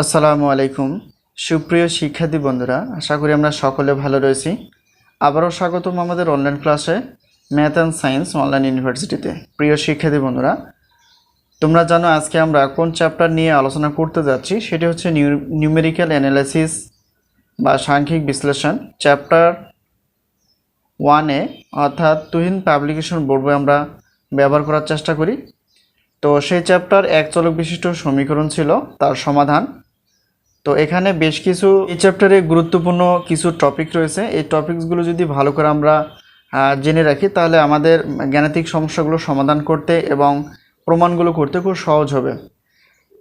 আসসালামু আলাইকুম। সুপ্রিয় শিক্ষার্থী বন্ধুরা, আশা করি আমরা সকলে ভালো রয়েছি। আবারও স্বাগতম আমাদের অনলাইন ক্লাসে ম্যাথ অ্যান্ড সায়েন্স অনলাইন ইউনিভার্সিটিতে প্রিয় শিক্ষার্থী বন্ধুরা, তোমরা জানো আজকে আমরা কোন চ্যাপ্টার নিয়ে আলোচনা করতে যাচ্ছি, সেটি হচ্ছে নিউমেরিক্যাল অ্যানালাইসিস বা সাংখ্যিক বিশ্লেষণ। চ্যাপ্টার ওয়ানে অর্থাৎ তুহিন পাবলিকেশন বোর্ডে আমরা ব্যবহার করার চেষ্টা করি। তো সেই চ্যাপ্টার এক চলক বিশিষ্ট সমীকরণ ছিল, তার সমাধান। তো এখানে বেশ কিছু এই চ্যাপ্টারে গুরুত্বপূর্ণ কিছু টপিক রয়েছে। এই টপিকসগুলো যদি ভালো করে আমরা জেনে রাখি, তাহলে আমাদের জ্ঞানাতিক সমস্যাগুলো সমাধান করতে এবং প্রমাণগুলো করতে খুব সহজ হবে।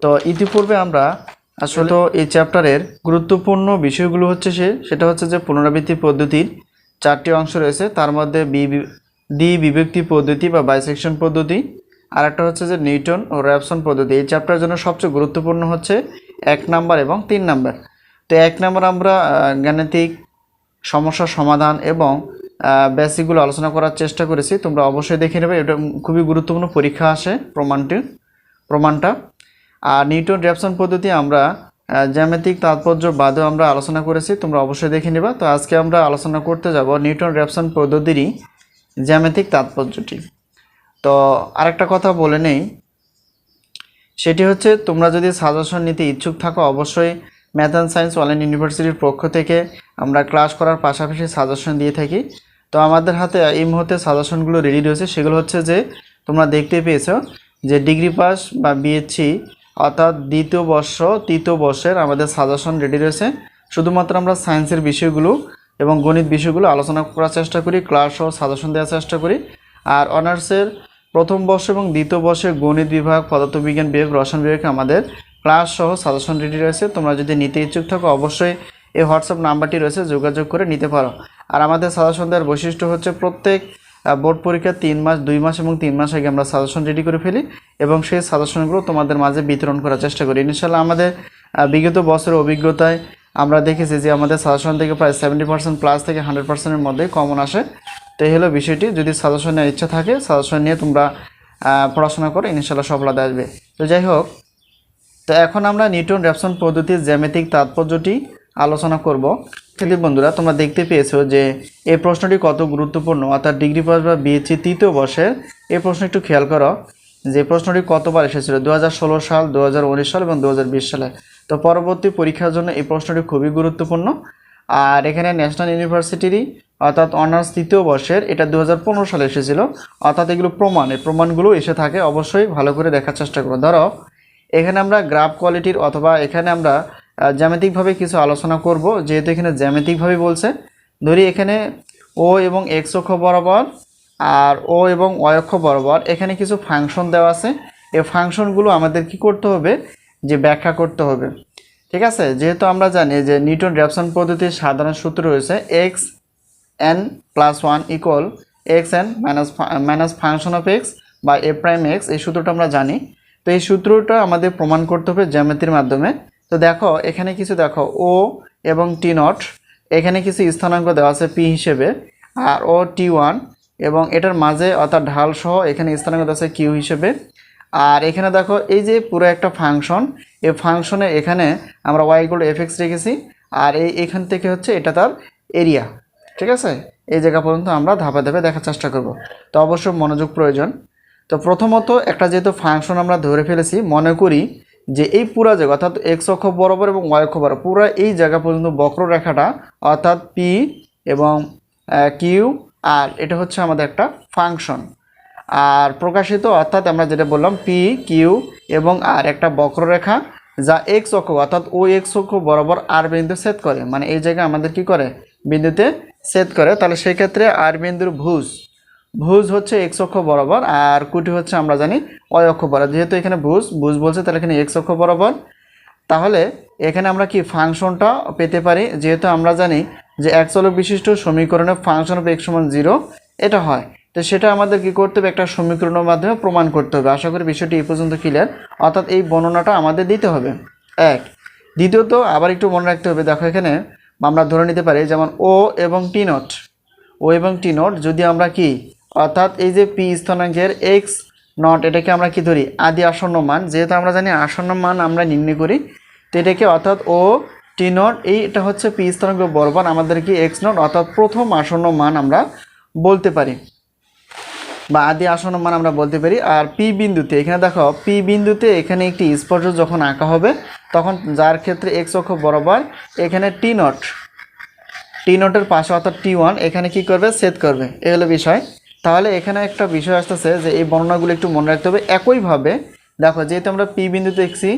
তো ইতিপূর্বে আমরা আসলে এই চ্যাপ্টারের গুরুত্বপূর্ণ বিষয়গুলো হচ্ছে সে, সেটা হচ্ছে যে পুনরাবৃত্তি পদ্ধতির চারটি অংশ রয়েছে। তার মধ্যে বি- দ্বি বিভক্তি পদ্ধতি বা বাইসেকশন পদ্ধতি আর একটা হচ্ছে যে নিউটন ও র্যাপসন পদ্ধতি। এই চ্যাপ্টারের জন্য সবচেয়ে গুরুত্বপূর্ণ হচ্ছে এক নাম্বার এবং তিন নাম্বার। তো এক নাম্বার আমরা গাণিতিক সমস্যার সমাধান এবং বেসিকগুলো আলোচনা করার চেষ্টা করেছি। তোমরা অবশ্যই দেখে নেবে, এটা খুবই গুরুত্বপূর্ণ পরীক্ষা আসে প্রমাণটি, প্রমাণটা। আর নিউটন র্যাপসন পদ্ধতি আমরা জ্যামিতিক তাৎপর্য বাদেও আমরা আলোচনা করেছি, তোমরা অবশ্যই দেখে নেবা। তো আজকে আমরা আলোচনা করতে যাব নিউটন র্যাপসন পদ্ধতিরই জ্যামিতিক তাৎপর্যটি। তো আরেকটা কথা বলে নেই সেটি হচ্ছে, তোমরা যদি সাজেশন নিতে ইচ্ছুক থাকো, অবশ্যই ম্যাথ অ্যান্ড সায়েন্স অনলাইন ইউনিভার্সিটির পক্ষ থেকে আমরা ক্লাস করার পাশাপাশি সাজেশন দিয়ে থাকি। তো আমাদের হাতে এই মুহূর্তে সাজেশনগুলো রেডি রয়েছে। সেগুলো হচ্ছে যে, তোমরা দেখতে পেয়েছ যে ডিগ্রি পাস বা বিএসসি অর্থাৎ দ্বিতীয় বর্ষ, তৃতীয় বর্ষের আমাদের সাজেশন রেডি রয়েছে। শুধুমাত্র আমরা সায়েন্সের বিষয়গুলো এবং গণিত বিষয়গুলো আলোচনা করার চেষ্টা করি ক্লাস ও সাজেশন দেওয়ার চেষ্টা করি। আর অনার্সের প্রথম বর্ষ এবং দ্বিতীয় বর্ষে গণিত বিভাগ, পদার্থবিজ্ঞান বিভাগ, রসায়ন বিভাগে আমাদের ক্লাস সহ সাজেশন রেডি রয়েছে। তোমরা যদি নিতে ইচ্ছুক থাকো, অবশ্যই এই হোয়াটসঅ্যাপ নাম্বারটি রয়েছে, যোগাযোগ করে নিতে পারো। আর আমাদের সাজেশন দেওয়ার বৈশিষ্ট্য হচ্ছে প্রত্যেক বোর্ড পরীক্ষার তিন মাস, দুই মাস এবং তিন মাস আগে আমরা সাজেশন রেডি করে ফেলি এবং সেই সাজেশনগুলো তোমাদের মাঝে বিতরণ করার চেষ্টা করি। ইনশাল্লাহ আমাদের বিগত বছরের অভিজ্ঞতায় আমরা দেখেছি যে আমাদের সাজেশন থেকে প্রায় সেভেন্টি পার্সেন্ট প্লাস থেকে হান্ড্রেড পার্সেন্টের মধ্যে কমন আসে। তো এই হলো বিষয়টি। যদি সাজেশন নেওয়ার ইচ্ছা থাকে সাজেশন নিয়ে তোমরা পড়াশোনা করো ইনশাল্লাহ সফলতা আসবে। তো যাই হোক, তো এখন আমরা নিউটন র্যাপসন পদ্ধতির জ্যামিতিক তাৎপর্যটি আলোচনা করব। কিন্তু বন্ধুরা, তোমরা দেখতে পেয়েছ যে এই প্রশ্নটি কত গুরুত্বপূর্ণ, অর্থাৎ ডিগ্রি পাস বা বিএসসি তৃতীয় বর্ষের এই প্রশ্ন একটু খেয়াল করো। যে প্রশ্নটি কতবার এসেছিল? দু হাজার ষোলো সাল দু হাজার উনিশ সাল এবং দু হাজার বিশ সালে। তো পরবর্তী পরীক্ষার জন্য এই প্রশ্নটি খুবই গুরুত্বপূর্ণ। আর এখানে ন্যাশনাল ইউনিভার্সিটিরই অর্থাৎ অনার্স তৃতীয় বর্ষের এটা দু হাজার পনেরো সালে এসেছিল। অর্থাৎ এগুলো প্রমাণ, এই প্রমাণগুলো এসে থাকে অবশ্যই ভালো করে দেখার চেষ্টা করো ধরো, এখানে আমরা গ্রাফ কোয়ালিটির অথবা এখানে আমরা জ্যামিতিকভাবে কিছু আলোচনা করব, যেহেতু এখানে জ্যামিতিকভাবে বলছে। ধরি এখানে ও এবং এক্স অক্ষ বরাবর আর ও এবং অক্ষ বরাবর এখানে কিছু ফাংশন দেওয়া আছে। এই ফাংশনগুলো আমাদের কি করতে হবে? যে ব্যাখ্যা করতে হবে। ঠিক আছে? যেহেতু আমরা জানি যে নিউটন র্যাপসন পদ্ধতির সাধারণ সূত্র রয়েছে x n plus one equal x n minus minus function of x বা এ প্রাইম এক্স এই সূত্রটা আমরা জানি। তো এই সূত্রটা আমাদের প্রমাণ করতে হবে জ্যামিতির মাধ্যমে। তো দেখো, এখানে কিছু দেখো ও এবং টি নট এখানে কিছু স্থানাঙ্ক দেওয়া আছে পি হিসেবে, আর ও টি ওয়ান এবং এটার মাঝে অর্থাৎ ঢাল সহ এখানে স্থানাঙ্ক দেওয়া আছে কিউ হিসেবে। আর এখানে দেখো, এই যে পুরো একটা ফাংশন এই ফাংশনে এখানে আমরা ওয়াই ইকুয়াল এফ এক্স রেখেছি, আর এই এখান থেকে হচ্ছে এটা তার এরিয়া ঠিক আছে? এই জায়গা পর্যন্ত আমরা ধাপে ধাপে দেখার চেষ্টা করব। তো অবশ্য মনোযোগ প্রয়োজন। তো প্রথমত একটা যেহেতু ফাংশন আমরা ধরে ফেলেছি, মনে করি যে এই পুরা জায়গা, অর্থাৎ এক্স অক্ষ বরাবর এবং ওয়াই অক্ষ বরাবর, পুরো এই জায়গা পর্যন্ত বক্ররেখাটা, অর্থাৎ পি এবং কিউ আর এটা হচ্ছে আমাদের একটা ফাংশন আর প্রকাশিত অর্থাৎ আমরা যেটা বললাম পি কিউ এবং আর একটা বক্ররেখা যা এক্স অক্ষ, অর্থাৎ ও এক্স অক্ষ বরাবর আর বিন্দু সেট করে। মানে এই জায়গায় আমাদের কি করে? বিন্দুতে সেট করে। তাহলে সেই ক্ষেত্রে আর বিন্দুর ভুজ। ভুজ হচ্ছে এক্স অক্ষ বরাবর আর কুটি হচ্ছে আমরা জানি অয় অক্ষ বরাবর। যেহেতু এখানে ভুজ ভুজ বলছে তাহলে এখানে এক্স অক্ষ বরাবর। তাহলে এখানে আমরা কি ফাংশনটা পেতে পারি? যেহেতু আমরা জানি যে এক চলক বিশিষ্ট সমীকরণে ফাংশন অফ এক্স সমান জিরো এটা হয়। তো সেটা আমাদের কি করতে হবে? একটা সমীকরণের মাধ্যমে প্রমাণ করতে হবে। আশা করি বিষয়টি এই পর্যন্ত ক্লিয়ার অর্থাৎ এই বর্ণনাটা আমাদের দিতে হবে। এক। দ্বিতীয়ত, আবার একটু মনে রাখতে হবে। দেখো এখানে আমরা ধরে নিতে পারি, যেমন ও এবং টি নট ও এবং টি নট যদি আমরা কি, অর্থাৎ এই যে পি স্থানাঙ্কের এক্স নট এটাকে আমরা কি ধরি? আদি আসন্ন মান। যেহেতু আমরা জানি আসন্ন মান আমরা নির্ণয় করি, তো এটাকে অর্থাৎ ও টি নট এইটা হচ্ছে পি স্থানাঙ্ক বরাবর আমাদের কি এক্স নট অর্থাৎ প্রথম আসন্ন মান আমরা বলতে পারি। বা আদি আসন্ন মান আমরা বলতে পারি। আর পি বিন্দুতে, এখানে দেখো, পি বিন্দুতে এখানে একটি স্পর্শ যখন আঁকা হবে, তখন যার ক্ষেত্রে এক্স অক্ষ বরাবর এখানে টি নট টি নটের পাশে অর্থাৎ টি ওয়ান এখানে কি করবে? সেট করবে। এ হলো বিষয়। তাহলে এখানে একটা বিষয় আসতেছে যে এই বর্ণনাগুলো একটু মনে রাখতে হবে। একইভাবে, দেখো, যেহেতু আমরা পি বিন্দুতে দেখছি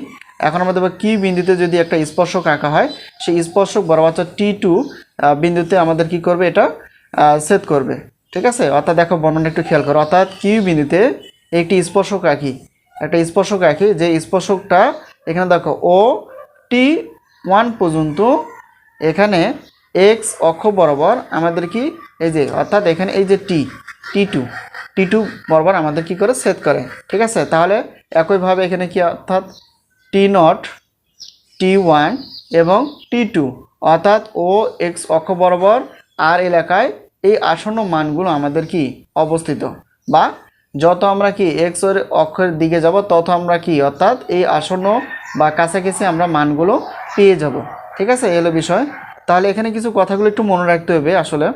এখন আমরা দেখব কি বিন্দুতে যদি একটা স্পর্শক আঁকা হয়, সেই স্পর্শক বরাবর টি টু বিন্দুতে আমাদের কি করবে এটা? সেট করবে। ঠিক আছে? অর্থাৎ দেখো বর্ণনা একটু খেয়াল করো। অর্থাৎ কিউ বিন্দুতে? একটি স্পর্শক আঁকি একটা স্পর্শক আঁকি যে স্পর্শকটা এখানে দেখো ও টি ওয়ান পর্যন্ত এখানে এক্স অক্ষ বরাবর আমাদের কি? এই যে, অর্থাৎ এখানে এই যে টি টি টু টি টু বরাবর আমাদের কি করে? সেট করে। ঠিক আছে? তাহলে একইভাবে এখানে কি, অর্থাৎ টি নট টি ওয়ান এবং টি টু অর্থাৎ ও এক্স অক্ষ বরাবর আর এলাকায় এই আসন্ন মানগুলো আমাদের কি অবস্থিত? বা যত আমরা কি এক্স অক্ষের দিকে যাব, তত আমরা কি অর্থাৎ এই আসন্ন বা কাছাকাছি আমরা মানগুলো পেয়ে যাব। ঠিক আছে? এলো বিষয়। তাহলে এখানে কিছু কথাগুলো একটু মনে রাখতে হবে আসলে।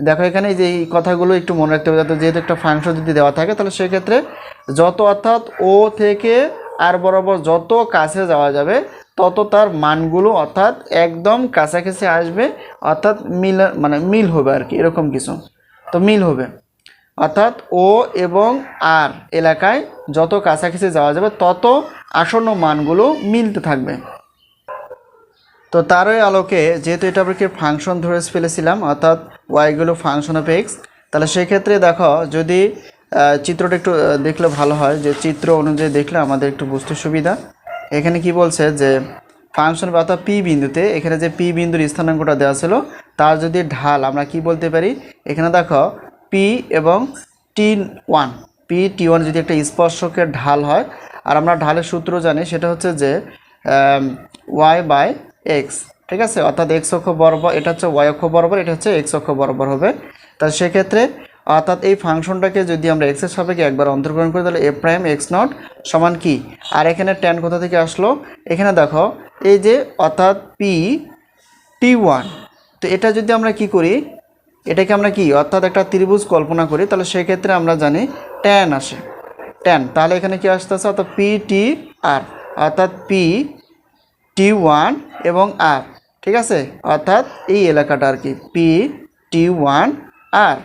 দেখো, এখানে যে এই কথাগুলো একটু মনে রাখতে হবে, যাতে যেহেতু একটা ফাংশন যদি দেওয়া থাকে, তাহলে সেক্ষেত্রে যত অর্থাৎ ও থেকে আর বরাবর যত কাছে যাওয়া যাবে, তত তার মানগুলো অর্থাৎ একদম কাছাকাছি আসবে, অর্থাৎ মিল মানে মিল হবে আর কি, এরকম কিছু। তো মিল হবে। অর্থাৎ ও এবং আর এলাকায় যত কাছাকাছি যাওয়া যাবে, তত আসন্ন মানগুলো মিলতে থাকবে। তো তারই আলোকে যেহেতু এটা আমরা ফাংশন ধরে ফেলেছিলাম, অর্থাৎ ওয়াইগুলো ফাংশন অফ এক্স তাহলে সেক্ষেত্রে দেখো যদি চিত্রটা একটু দেখলে ভালো হয়। যে চিত্র অনুযায়ী দেখলে আমাদের একটু বুঝতে সুবিধা। এখানে কি বলছে যে ফাংশন বা অর্থাৎ পি বিন্দুতে এখানে যে পি বিন্দুর স্থানাঙ্কটা দেওয়া ছিল, তার যদি ঢাল আমরা কি বলতে পারি? এখানে দেখো পি এবং t one P t one যদি একটা স্পর্শকের ঢাল হয়, আর আমরা ঢালের সূত্র জানি, সেটা হচ্ছে যে ওয়াই বাই এক্স ঠিক আছে? অর্থাৎ এক্স অক্ষ বরাবর, এটা হচ্ছে ওয়াই অক্ষ বরাবর, এটা হচ্ছে এক্স অক্ষ বরাবর হবে। তা সেক্ষেত্রে অর্থাৎ এই ফাংশনটাকে যদি আমরা এক্সের সাপেক্ষে একবার অন্তর্গ্রহণ করি, তাহলে এ প্রাইম এক্স নট সমান কি? আর এখানে ট্যান কোথা থেকে আসলো? এখানে দেখো, এই যে অর্থাৎ পি টি ওয়ান তো এটা যদি আমরা কি করি, এটাকে আমরা কি, অর্থাৎ একটা ত্রিভুজ কল্পনা করি, তাহলে সেক্ষেত্রে আমরা জানি ট্যান আসে। ট্যান তাহলে এখানে কি আসতেছে? অর্থাৎ পি টি আর অর্থাৎ পি টি ওয়ান এবং আর ঠিক আছে? অর্থাৎ এই এলাকাটা আর কি পি টি ওয়ান আর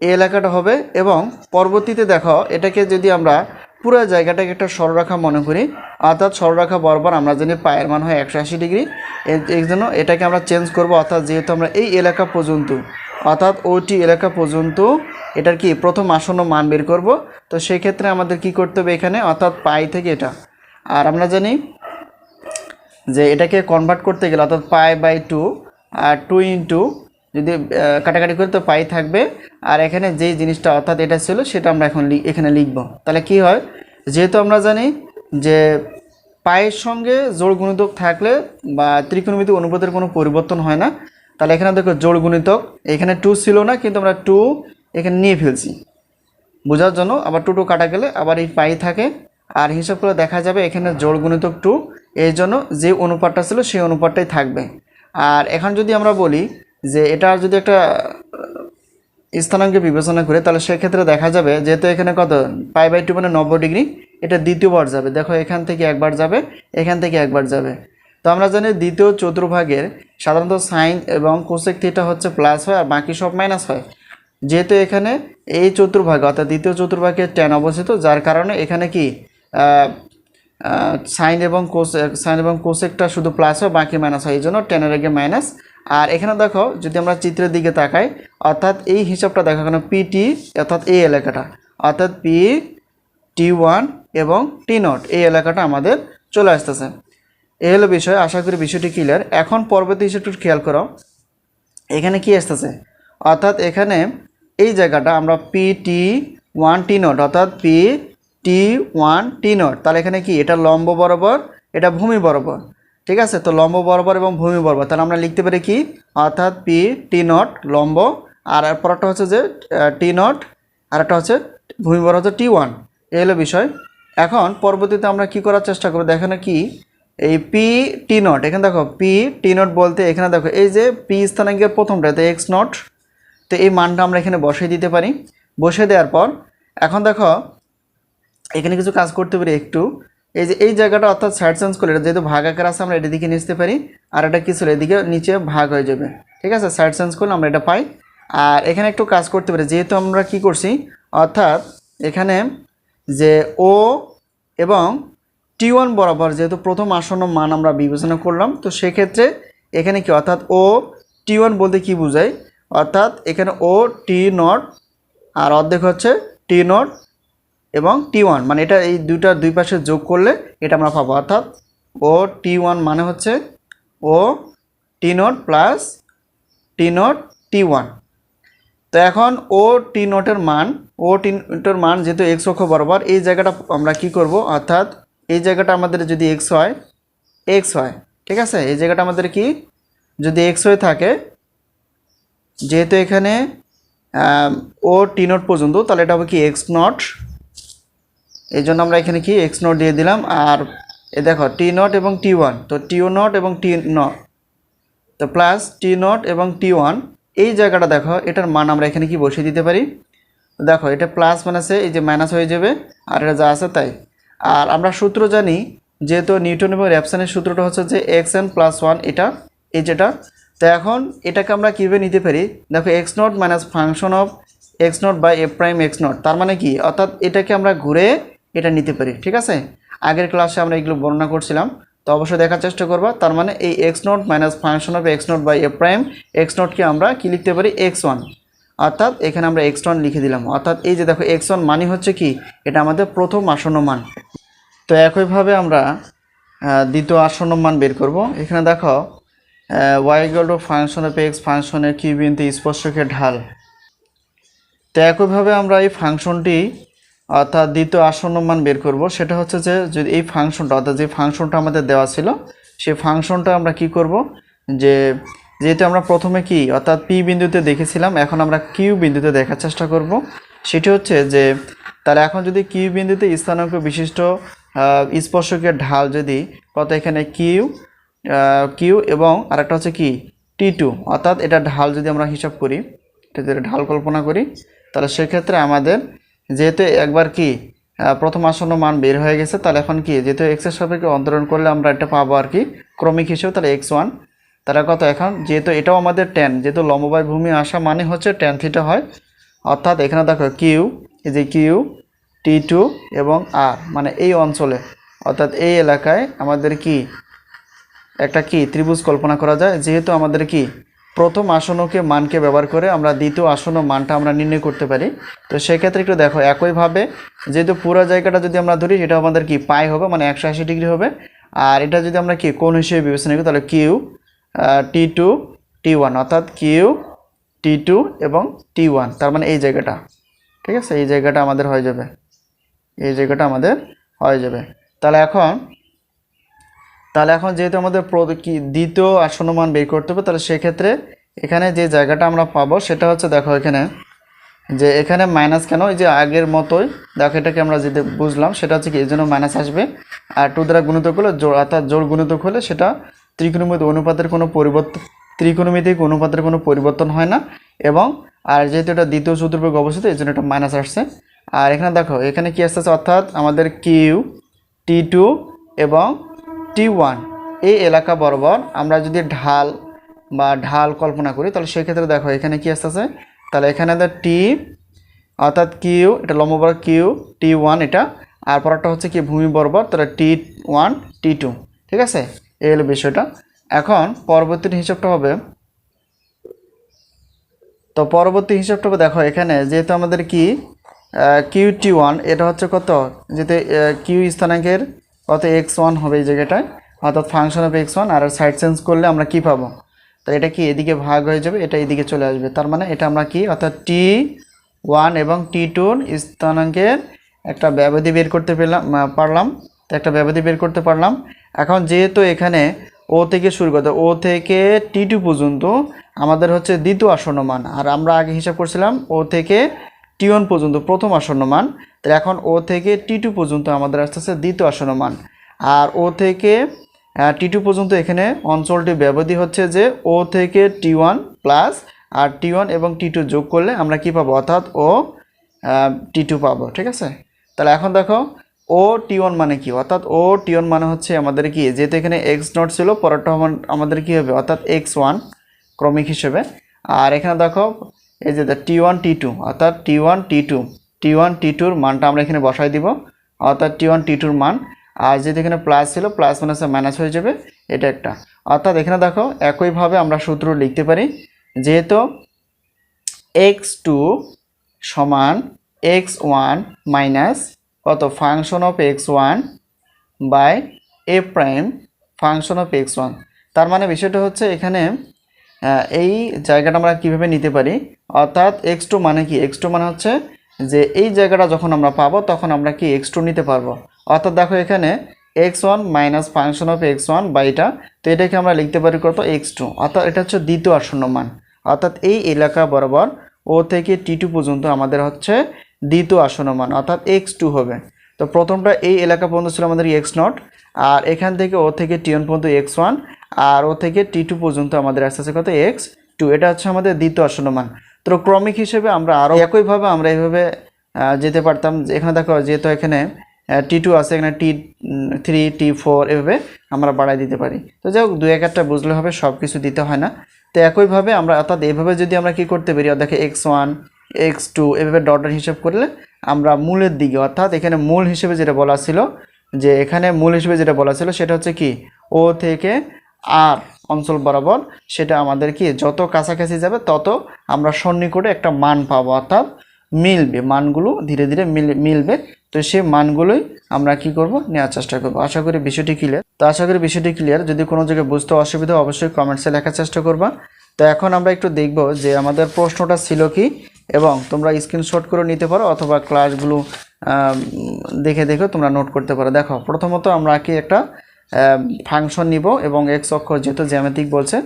এই এলাকাটা হবে এবং পরবর্তীতে দেখো, এটাকে যদি আমরা পুরো জায়গাটাকে একটা সরলরেখা মনে করি, অর্থাৎ সরলরেখা বরাবর আমরা জানি পায়ের মান হয় একশো আশি ডিগ্রি। এর- জন্য এটাকে আমরা চেঞ্জ করব, অর্থাৎ যেহেতু আমরা এই এলাকা পর্যন্ত, অর্থাৎ ওটি এলাকা পর্যন্ত এটার কি প্রথম আসন্ন মান বের করব, তো সেই ক্ষেত্রে আমাদের কি করতে হবে এখানে, অর্থাৎ পাই থেকে এটা। আর আমরা জানি যে এটাকে কনভার্ট করতে গেলে, অর্থাৎ pi by two R two into যদি কাটাকাটি করি তো পাই থাকবে। আর এখানে যেই জিনিসটা অর্থাৎ এটা ছিল, সেটা আমরা এখন এখানে লিখব। তাহলে কি হয়? যেহেতু আমরা জানি যে পায়ের সঙ্গে জোড় গুণিতক থাকলে বা ত্রিকোণমিতি অনুপাতের কোনো পরিবর্তন হয় না, তাহলে এখানে দেখো জোড় গুণিতক, এখানে টু ছিল না, কিন্তু আমরা টু এখানে নিয়ে ফেলছি। বোঝার জন্য আবার টু টু কাটা গেলে আবার এই পাই থাকে। আর হিসাব করে দেখা যাবে এখানে জোড় গুণিতক টু এই জন্য যে অনুপাতটা ছিল সেই অনুপাতটাই থাকবে। আর এখন যদি আমরা বলি যে এটা যদি একটা স্থানাঙ্কে বিবেচনা করে, তাহলে সেক্ষেত্রে দেখা যাবে যেহেতু এখানে কত? পাই বাই টু মানে নব্বই ডিগ্রি। এটা দ্বিতীয়বার যাবে। দেখো এখান থেকে একবার যাবে, এখান থেকে একবার যাবে। তো আমরা জানি দ্বিতীয় চতুর্ভাগের সাধারণত সাইন এবং কোসেক থিটা হচ্ছে প্লাস হয় আর বাকি সব মাইনাস হয়। যেহেতু এখানে এই চতুর্ভাগ, অর্থাৎ দ্বিতীয় চতুর্ভাগে টেন অবস্থিত, যার কারণে এখানে কি সাইন এবং কোস সাইন এবং কোসেকটা শুধু প্লাস হয়, বাকি মাইনাস হয়। এই জন্য টেনের আগে মাইনাস আর এখানে দেখো, যদি আমরা চিত্রের দিকে তাকাই, অর্থাৎ এই হিসাবটা দেখো, এখানে পিটি অর্থাৎ এই এলাকাটা, অর্থাৎ পি টি ওয়ান এবং টি নট এই এলাকাটা আমাদের চলে আসতেছে। এই হলো বিষয়, আশা করি বিষয়টি ক্লিয়ার এখন পরবর্তী একটু খেয়াল করো। এখানে কি আসতেছে? অর্থাৎ এখানে এই জায়গাটা আমরা P t one t naught অর্থাৎ P t one t naught তাহলে এখানে কি? এটা লম্ব বরাবর, এটা ভূমি বরাবর। ঠিক আছে? তো লম্ব বরাবর এবং ভূমি বরাবর। তাহলে আমরা লিখতে পারি কি? অর্থাৎ পি টি নট লম্ব। আর পরটা হচ্ছে যে টি নট আর একটা হচ্ছে ভূমি বরাবর হচ্ছে টি ওয়ান এই হলো বিষয়। এখন পরবর্তীতে আমরা কি করার চেষ্টা করব? দেখেন কি? এই পি টি নট এখানে দেখো পি টি নট বলতে এখানে দেখো, এই যে পি স্থানাঙ্কের প্রথমটাতে এক্স নট তো এই মানটা আমরা এখানে বসিয়ে দিতে পারি। বসিয়ে দেওয়ার পর, এখন দেখো, এখানে কিছু কাজ করতে পারি একটু। এই যে এই জায়গাটা অর্থাৎ সাইড চেঞ্জ করলে, এটা যেহেতু ভাগ আকার আছে, আমরা এটা দিকে নিতে পারি, আর এটা কিছু ছিল? এদিকে নিচে ভাগ হয়ে যাবে। ঠিক আছে? সাইড চেঞ্জ করলে আমরা এটা পাই। আর এখানে একটু কাজ করতে পারি, যেহেতু আমরা কি করছি? অর্থাৎ এখানে যে ও এবং টি ওয়ান বরাবর যেহেতু প্রথম আসন্ন মান আমরা বিবেচনা করলাম, তো সেক্ষেত্রে এখানে কি? অর্থাৎ ও টি ওয়ান বলতে কি বোঝায়? অর্থাৎ এখানে ও টি নট আর অর্ধেক হচ্ছে টি নট এবং টি ওয়ান মানে এটা এই দুইটা দুই পাশে যোগ করলে এটা আমরা পাবো। অর্থাৎ ও টি ওয়ান মানে হচ্ছে ও t naught plus t naught t one তো এখন ও টি নোটের মান ও টি নোটের মান যেহেতু এক্স অক্ষ বরাবর, এই জায়গাটা আমরা কি করব? অর্থাৎ এই জায়গাটা আমাদের যদি এক্স হয় এক্স হয়, ঠিক আছে? এই জায়গাটা আমাদের কি? যদি এক্স হয়ে থাকে, যেহেতু এখানে ও টি নোট পর্যন্ত, তাহলে এটা হবে কি এক্স নট এই জন্য আমরা এখানে কি এক্স নট দিয়ে দিলাম, আর এ দেখো টি নট এবং টি ওয়ান তো টি ও নট এবং টি নট তো প্লাস টি নট এবং টি ওয়ান এই জায়গাটা দেখো, এটার মান আমরা এখানে কি বসিয়ে দিতে পারি? দেখো, এটা প্লাস মাইনাসে এই যে মাইনাস হয়ে যাবে, আর এটা যা আছে তাই। আর আমরা সূত্র জানি, যেহেতু নিউটন এবং র্যাপসানের সূত্রটা হচ্ছে যে এক্স এন প্লাস ওয়ান এটা, এই যেটা, তো এখন এটাকে আমরা কীভাবে নিতে পারি? দেখো x naught minus function of x naught by f prime x naught তার মানে কি? অর্থাৎ এটাকে আমরা ঘুরে এটা নিতে পারি, ঠিক আছে? আগের ক্লাসে আমরা এগুলো বর্ণনা করছিলাম, তো অবশ্যই দেখার চেষ্টা করবা। তার মানে এই x naught minus function of x naught by a prime x নোটকে আমরা কি লিখতে পারি? এক্স ওয়ান অর্থাৎ এখানে আমরা এক্স ওয়ান লিখে দিলাম। অর্থাৎ এই যে দেখো এক্স ওয়ান মানে হচ্ছে কি? এটা আমাদের প্রথম আসন্ন মান। তো একইভাবে আমরা দ্বিতীয় আসন্ন মান বের করব। এখানে দেখো y equal to function of x ফাংশনের কি বিন্দু স্পর্শকে ঢাল। তো একইভাবে আমরা এই ফাংশনটি অর্থাৎ দ্বিতীয় আসন্ন মান বের করব, সেটা হচ্ছে যে যদি এই ফাংশনটা অর্থাৎ যে ফাংশনটা আমাদের দেওয়া ছিল, সেই ফাংশনটা আমরা কি করব? যে যেহেতু আমরা প্রথমে কি, অর্থাৎ পি বিন্দুতে দেখেছিলাম, এখন আমরা কিউ বিন্দুতে দেখার চেষ্টা করব। সেটি হচ্ছে যে, তাহলে এখন যদি কিউ বিন্দুতে স্থানাঙ্ক বিশিষ্ট স্পর্শকের ঢাল যদি, কত এখানে কিউ কিউ এবং আরেকটা হচ্ছে কি টি টু অর্থাৎ এটা ঢাল যদি আমরা হিসাব করি, এটা যদি ঢাল কল্পনা করি, তাহলে সেক্ষেত্রে আমাদের যেহেতু একবার কি প্রথম আসন্ন মান বের হয়ে গেছে, তাহলে এখন কি, যেহেতু এক্সের সাপেক্ষে অন্তরণ করলে আমরা এটা পাবো আর কি, ক্রমিক হিসেবে তাহলে এক্স ওয়ান তাহলে কত এখন? যেহেতু এটাও আমাদের টেন যেহেতু লম্ববায় ভূমি আসা মানে হচ্ছে টেন থিটা হয়, অর্থাৎ এখানে দেখো কিউ এই যে কিউ টি টু এবং আর মানে এই অঞ্চলে, অর্থাৎ এই এলাকায় আমাদের কি, একটা কি, ত্রিভুজ কল্পনা করা যায়, যেহেতু আমাদের কি প্রথম আসনকে মানকে ব্যবহার করে আমরা দ্বিতীয় আসন মানটা আমরা নির্ণয় করতে পারি। তো সেক্ষেত্রে একটু দেখো, একইভাবে যেহেতু পুরো জায়গাটা যদি আমরা ধরি এটা আমাদের কি, পাই হবে মানে একশো আশি ডিগ্রি হবে। আর এটা যদি আমরা কি কোন হিসেবে বিবেচনা করি, তাহলে Q t two, t one, অর্থাৎ কিউ, টি টু এবং টি ওয়ান, তার মানে এই জায়গাটা। ঠিক আছে? এই জায়গাটা আমাদের হয়ে যাবে। এই জায়গাটা আমাদের হয়ে যাবে। তাহলে এখন তাহলে এখন যেহেতু আমাদের দ্বিতীয় আসন্ন মান বের করতে হবে, তাহলে সেক্ষেত্রে এখানে যে জায়গাটা আমরা পাবো সেটা হচ্ছে দেখো এখানে, যে এখানে মাইনাস কেন? ওই যে আগের মতোই, দেখো এটাকে আমরা যেটা বুঝলাম, সেটা হচ্ছে কি, এই জন্য মাইনাস আসবে। আর টু দ্বারা গুণিতক হলে জোর অর্থাৎ জোর গুণিতক হলে সেটা ত্রিকোণমিতিক অনুপাতের কোনো পরিবর্তন ত্রিকোণমিতিক অনুপাতের কোনো পরিবর্তন হয় না। এবং, আর যেহেতু এটা দ্বিতীয় চতুর্ভুজ অবস্থিত, এই জন্য এটা মাইনাস আসছে। আর এখানে দেখো, এখানে কি আসতেছে? অর্থাৎ আমাদের কিউ টি টু এবং টি ওয়ান, এই এলাকা বরাবর আমরা যদি ঢাল বা ঢাল কল্পনা করি, তাহলে সেক্ষেত্রে দেখো এখানে কি আসতেছে? তাহলে এখানে টি অর্থাৎ কিউ এটা লম্ব কিউ টি ওয়ান এটা। আর পরটা হচ্ছে কি ভূমি বরাবর, তাহলে টি ওয়ান, টি টু, ঠিক আছে? এই হলো বিষয়টা। এখন পরবর্তী হিসাবটা হবে, তো পরবর্তী হিসাবটা দেখো এখানে যেহেতু আমাদের কি কিউ টি ওয়ান, এটা হচ্ছে কত? যেহেতু কিউ স্থানাঙ্কের কত এক্স ওয়ান হবে এই জায়গাটায়, অর্থাৎ ফাংশন অফ এক্স ওয়ান আর সাইড চেঞ্জ করলে আমরা কি পাবো? তাহলে এটা কি এদিকে ভাগ হয়ে যাবে, এটা এদিকে চলে আসবে। তার মানে এটা আমরা কি, অর্থাৎ টি ওয়ান এবং টি টুর স্থানাঙ্কের একটা ব্যবধি বের করতে পেলাম পারলাম। তো একটা ব্যবধি বের করতে পারলাম। এখন যেহেতু এখানে ও থেকে শুরু করতে ও থেকে টি টু পর্যন্ত আমাদের হচ্ছে দ্বিতীয় আসন্ন মান। আর আমরা আগে হিসাব করছিলাম ও থেকে টি ওয়ান পর্যন্ত প্রথম আসন্ন মান তো এখন ও থেকে টি টু পর্যন্ত আমাদের আসতেছে দ্বিতীয় আসন্ন মান। আর ও থেকে টি টু পর্যন্ত এখানে অঞ্চলটি ব্যবধি হচ্ছে যে ও থেকে টি ওয়ান প্লাস আর টি ওয়ান এবং টি টু যোগ করলে আমরা কি পাবো? অর্থাৎ ও টি টু পাবো, ঠিক আছে? তাহলে এখন দেখো ও টি ওয়ান মানে কি? অর্থাৎ ও টি ওয়ান মানে হচ্ছে আমাদের কি? যেহেতু এখানে এক্স নট ছিল, পরেরটা আমাদের কি হবে? অর্থাৎ এক্স ওয়ান ক্রমিক হিসেবে। আর এখানে দেখো এই যে টি ওয়ান টি টু অর্থাৎ t one t two t one t টুর মানটা আমরা এখানে বসাই দিব, অর্থাৎ টি ওয়ান টি টুর মান, আর যেহেতু এখানে প্লাস ছিল প্লাস মাইনাসে মাইনাস হয়ে যাবে, এটা একটা। অর্থাৎ এখানে দেখো, একইভাবে আমরা সূত্র লিখতে পারি, যেহেতু এক্স টু সমান এক্স ওয়ান মাইনাস কত? Function of x one by a prime function of x one তার মানে বিষয়টা হচ্ছে এখানে এই জায়গাটা আমরা কীভাবে নিতে পারি? অর্থাৎ এক্স টু মানে কি? এক্স টু মানে হচ্ছে যে এই জায়গাটা যখন আমরা পাবো, তখন আমরা কি এক্স টু নিতে পারব? অর্থাৎ দেখো এখানে x one minus function of x one বা এটা, তো এটাকে আমরা লিখতে পারি কত? এক্স টু অর্থাৎ এটা হচ্ছে দ্বিতীয় আসন্ন মান। অর্থাৎ এই এলাকা বরাবর ও থেকে টি টু পর্যন্ত আমাদের হচ্ছে দ্বিতীয় আসন্ন মান, অর্থাৎ এক্স টু হবে। তো প্রথমটা এই এলাকা পর্যন্ত ছিল আমাদের এক্স নট আর এখান থেকে ও থেকে টি ওয়ান পর্যন্ত এক্স ওয়ান আর ও থেকে টি টু পর্যন্ত আমাদের আসতে আছে কত? এক্স টু এটা হচ্ছে আমাদের দ্বিতীয় আসন্ন মান। তো ক্রমিক হিসেবে আমরা আরও একইভাবে আমরা এইভাবে যেতে পারতাম। এখানে দেখো, যেহেতু এখানে টি টু আছে, এখানে টি থ্রি টি ফোর এভাবে আমরা বাড়াই দিতে পারি। তো যাই হোক দু এক একটা বুঝলে হবে সব কিছু দিতে হয় না। তো একইভাবে আমরা, অর্থাৎ এইভাবে যদি আমরা কি করতে পারি দেখে এক্স ওয়ান এক্স টু এভাবে ডটের হিসাব করলে আমরা মূলের দিকে, অর্থাৎ এখানে মূল হিসেবে যেটা বলা ছিল, যে এখানে মূল হিসেবে যেটা বলা ছিল, সেটা হচ্ছে কি? ও থেকে আর অঞ্চল বরাবর, সেটা আমাদের কি, যত কাছাকাছি যাবে তত আমরা সন্নিকটে একটা মান পাবো, অর্থাৎ মিলবে, মানগুলো ধীরে ধীরে মিল, মিলবে। তো সেই মানগুলোই আমরা কি করব, নেওয়ার চেষ্টা করব। আশা করি বিষয়টি ক্লিয়ার তো আশা করি বিষয়টি ক্লিয়ার যদি কোনো জায়গায় বুঝতে অসুবিধা অবশ্যই কমেন্টসে লেখার চেষ্টা করবা। তো এখন আমরা একটু দেখব যে আমাদের প্রশ্নটা ছিল কি, এবং তোমরা স্ক্রিনশট করে নিতে পারো, অথবা ক্লাসগুলো দেখে দেখে তোমরা নোট করতে পারো। দেখো, প্রথমত আমরা কি একটা ফাংশন নিব এবং এক্স অক্ষ যেহেতু জ্যামিতিক বলছে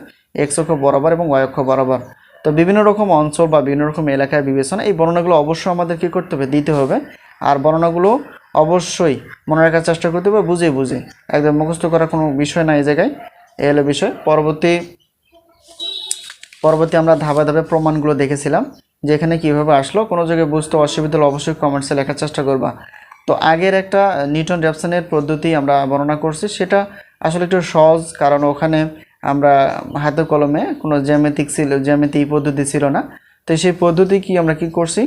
এক্স অক্ষ বরাবর এবং ওয়াই অক্ষ বরাবর। তো বিভিন্ন রকম অঞ্চল বা বিভিন্ন রকম এলাকায় বিবেচনা, এই বর্ণনাগুলো অবশ্যই আমাদের কী করতে হবে? দিতে হবে। আর বর্ণনাগুলো অবশ্যই মনে রাখার চেষ্টা করতে হবে বুঝে বুঝে একদম মুখস্থ করার কোনো বিষয় না এই জায়গায়। এই হলো বিষয়। পরবর্তী পরবর্তী আমরা ধাপে ধাপে প্রমাণগুলো দেখেছিলাম যে এখানে কীভাবে আসলো, কোনো জায়গায় বুঝতে অসুবিধা হলে অবশ্যই কমেন্টসে লেখার চেষ্টা করবা। তো আগের একটা নিউটন র্যাপসনের পদ্ধতি আমরা বর্ণনা করছি, সেটা আসলে একটু সহজ, কারণ ওখানে আমরা হাতে কলমে কোনো জ্যামিতিক ছিল, জ্যামিতি পদ্ধতি ছিল না। তো সেই পদ্ধতি কি আমরা কি করছি?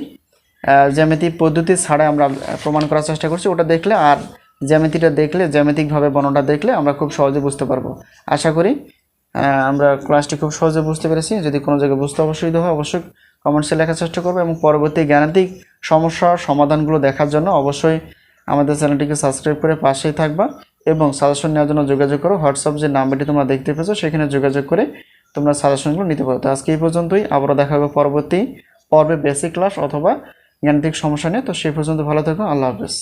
জ্যামিতি পদ্ধতি ছাড়া আমরা প্রমাণ করার চেষ্টা করছি, ওটা দেখলে আর জ্যামিতিটা দেখলে, জ্যামিতিকভাবে বর্ণনা দেখলে আমরা খুব সহজে বুঝতে পারব। আশা করি আমরা ক্লাসটি খুব সহজে বুঝতে পেরেছি। যদি কোনো জায়গায় বুঝতে অসুবিধা হয়, অবশ্যই কমেন্টসে লেখার চেষ্টা করব এবং পরবর্তী জ্ঞানাতিক সমস্যার সমাধানগুলো দেখার জন্য অবশ্যই আমাদের চ্যানেলটিকে সাবস্ক্রাইব করে পাশেই থাকবা এবং সাজেশন নেওয়ার জন্য যোগাযোগ করো। হোয়াটসঅ্যাপ যে নাম্বারটি তোমরা দেখতে পেয়েছ, সেখানে যোগাযোগ করে তোমরা সাজেশনগুলো নিতে পারো। তো আজকে এই পর্যন্তই, আবারও দেখা হবে পরবর্তী পর্বে বেসিক ক্লাস অথবা জ্ঞানতিক সমস্যা নিয়ে। তো সেই পর্যন্ত ভালো থাকো, আল্লাহ হাফেজ।